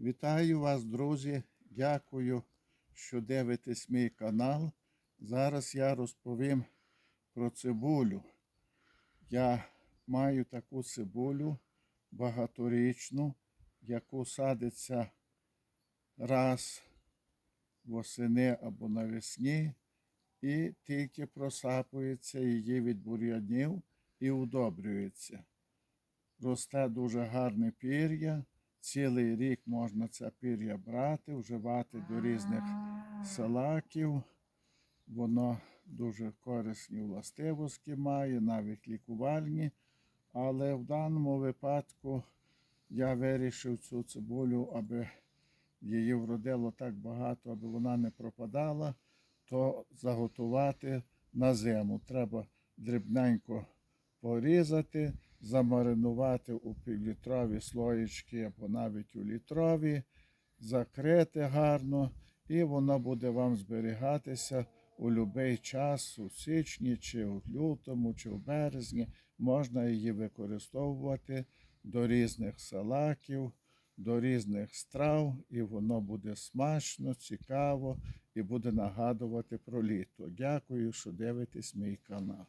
Вітаю вас, друзі. Дякую, що дивитесь мій канал. Зараз я розповім про цибулю. Я маю таку цибулю багаторічну, яку садиться раз восени або навесні, і тільки просапується її від бур'янів і удобрюється. Росте дуже гарне пір'я. Цілий рік можна це пір'я брати, вживати до різних салаків. Воно дуже корисні властивості має, навіть лікувальні. Але в даному випадку я вирішив цю цибулю, аби її вродило так багато, аби вона не пропадала, то заготувати на зиму. Треба дрібненько порізати, замаринувати у півлітрові слоєчки або навіть у літрові, закрити гарно, і воно буде вам зберігатися у будь-який час, у січні, чи у лютому, чи в березні. Можна її використовувати до різних салаків, до різних страв, і воно буде смачно, цікаво і буде нагадувати про літо. Дякую, що дивитесь мій канал.